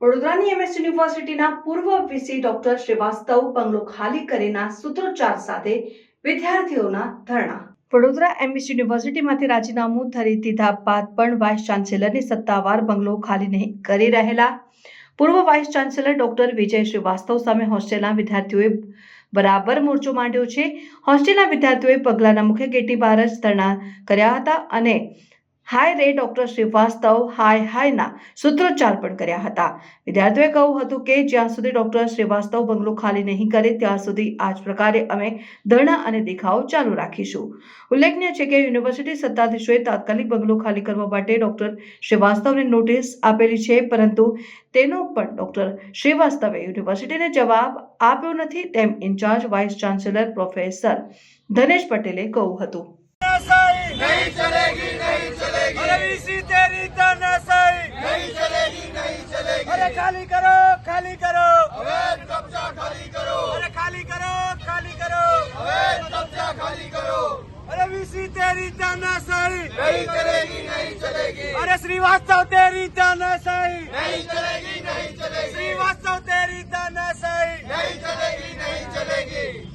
વડોદરાની એમએસ યુનિવર્સિટીના પૂર્વ વીસી ડોક્ટર શ્રીવાસ્તવ બંગલો ખાલી કરીના સૂત્રોચ્ચાર સાથે વિદ્યાર્થીઓના ધરણા. વડોદરા એમએસ યુનિવર્સિટીમાંથી રાજીનામું ધરી દીધા બાદ પણ વાઇસ ચાન્સેલરની સત્તાવાર બંગલો ખાલી નહીં કરી રહેલા. પૂર્વ vice chancellor doctor Vijay Shrivastava સામે હોસ્ટેલના વિદ્યાર્થીઓએ બરાબર મોરચો માંડ્યો છે. હોસ્ટેલના વિદ્યાર્થીઓએ પગલાના મુખ્ય ગેટની બહાર જ ધરણા કર્યા હતા અને હાય રે ડૉક્ટર શ્રીવાસ્તવ, હાય, હાયના સૂત્રોચ્ચાર પણ કર્યા હતા. વિદ્યાર્થીઓએ કહ્યું હતું કે જ્યાં સુધી ડૉક્ટર શ્રીવાસ્તવ બંગલો ખાલી નહીં કરે, ત્યાં સુધી આ જ પ્રકારે અમે ધરણા અને દેખાવો ચાલુ રાખીશું. ઉલ્લેખનીય છે કે યુનિવર્સિટી સત્તાધીશોએ તાત્કાલિક બંગલો ખાલી કરવા માટે ડૉક્ટર શ્રીવાસ્તવને નોટિસ આપેલી છે, પરંતુ તેનો પણ ડૉક્ટર શ્રીવાસ્તવે યુનિવર્સિટીને જવાબ આપ્યો નથી, તેમ in charge vice chancellor professor Dhanesh પટેલે કહ્યું હતું. નહીં ચલેગી, નહીં ખાલી કરો ખાલી કરો. ખાલી કરો. અરે ખાલી કરો ખાલી કરો. અવેજ કબજા ખાલી કરો. અરે વીસી તેરી તાનાશાહી નહીં ચલેગી નહીં ચલેગી. અરે શ્રીવાસ્તવ તેરી તાનાશાહી નહીં ચલેગી.